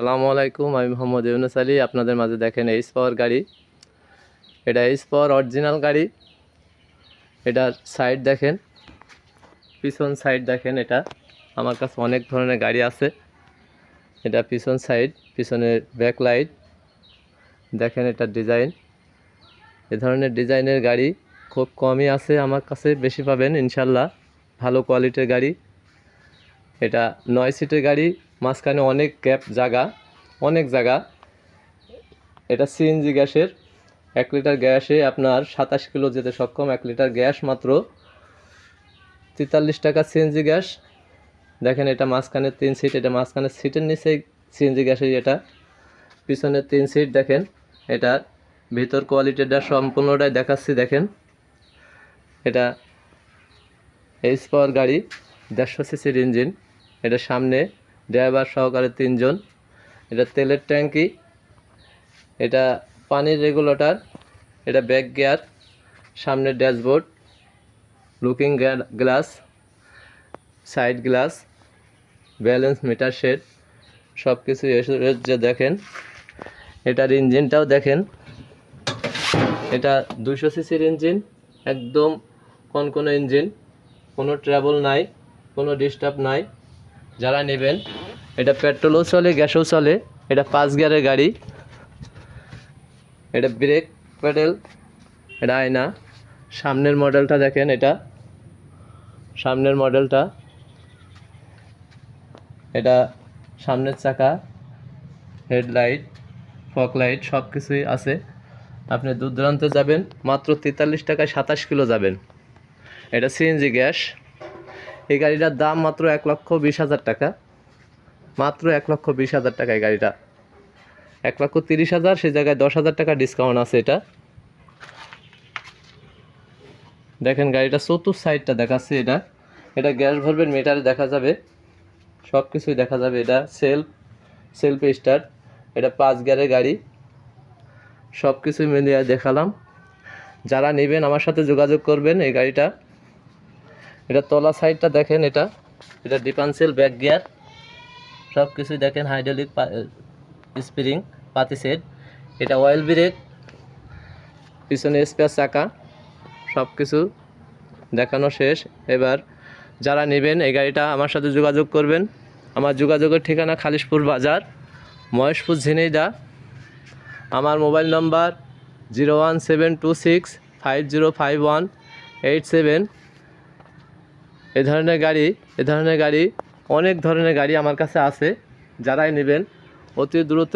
সালামু আলাইকুম, আমি মোহাম্মদ ইউনুস আলী। আপনাদের মাঝে দেখেন এইচ পাওয়ার গাড়ি। এটা এইচ পাওয়ার অরিজিনাল গাড়ি। এটার সাইড দেখেন। পিছন সাইড দেখেন এটা। আমার কাছে অনেক ধরনের গাড়ি আছে। এটা পিছন সাইড পিছনের ব্যাক লাইট দেখেন এটা ডিজাইন এ ধরনের ডিজাইনের গাড়ি খুব কমই আছে আমার কাছে, বেশি পাবেন ইনশাল্লাহ। ভালো কোয়ালিটির গাড়ি। এটা নয় সিটের গাড়ি। মাঝখানে অনেক গ্যাপ জায়গা অনেক জায়গা এটা সিএনজি গ্যাসের। এক লিটার গ্যাসে আপনার সাতাশ কিলো যেতে সক্ষম, এক লিটার গ্যাস মাত্র তেতাল্লিশ টাকা সিএনজি গ্যাস। দেখেন এটা মাঝখানে তিন সিট এটা মাঝখানে সিটের নিচেই সিএনজি গ্যাসের এটা। পিছনে তিন সিট দেখেন এটা ভিতর কোয়ালিটিটা সম্পূর্ণটাই দেখাচ্ছি, দেখেন। এটা এইচ পাওয়ার গাড়ি, দেড়শো সিসির ইঞ্জিন এটা সামনে ড্রাইভার সহকারে তিনজন। এটা তেলের ট্যাঙ্কি, এটা পানির রেগুলেটর, এটা ব্যাক গিয়ার, সামনে dashboard, looking glass, side glass, balance meter shade সব কিছু যে দেখেন। এটার ইঞ্জিনটাও দেখেন। এটা দুশো সিসির ইঞ্জিন, একদম কনকনে ইঞ্জিন, কোনো ট্রাবল নাই, কোনো ডিস্টার্ব নাই। যারা নেবেন, এটা পেট্রোলও চলে, গ্যাসও চলে, এটা পাঁচ গিয়ারের গাড়ি, এটা ব্রেক প্যাডেল, এটা আয়না, সামনের মডেলটা দেখেন এটা, সামনের মডেলটা, এটা সামনের চাকা, হেডলাইট ফক লাইট, সব কিছুই আছে। আপনি দূর দূরান্তে যাবেন, মাত্র তেতাল্লিশ টাকায় সাতাশ কিলো যাবেন। এটা সিএনজি গ্যাস। এই গাড়িটার দাম মাত্র এক লক্ষ বিশ হাজার টাকা। মাত্র এক লক্ষ বিশ হাজার টাকা এই গাড়িটা। এক লক্ষ তিরিশ হাজার, সে জায়গায় দশ হাজার টাকা ডিসকাউন্ট আছে এটা। দেখেন গাড়িটা চতুর সাইডটা দেখাচ্ছে এটা। এটা গ্যাস ভরবেন মিটারে দেখা যাবে। সব কিছুই দেখা যাবে এটা। সেলফ সেলফ স্টার্ট এটা পাঁচ গিয়ারের গাড়ি। সব কিছুই মিলিয়ে দেখালাম। যারা নেবেন আমার সাথে যোগাযোগ করবেন এই গাড়িটা। এটা তলা সাইডটা দেখেন এটা। এটা ডিপানসেল ব্যাক গিয়ার সব কিছুই দেখেন হাইড্রোলিক স্প্রিং পাতি সেট এটা অয়েল ব্রেক পিছনে স্পেয়ার চাকা। সব কিছু দেখানো শেষ। এবার যারা নেবেন এই গাড়িটা আমার সাথে যোগাযোগ করবেন। আমার যোগাযোগের ঠিকানা খালিশপুর বাজার, মহেশপুর ঝিনাইদা। আমার mobile number zero one seven two six five zero five one eight seven. এ ধরনের গাড়ি, এ ধরনের গাড়ি, অনেক ধরনের গাড়ি আমার কাছে আছে, যারাই নেবেন অতি দ্রুত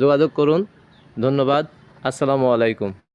যোগাযোগ করুন। ধন্যবাদ। আসসালামু আলাইকুম।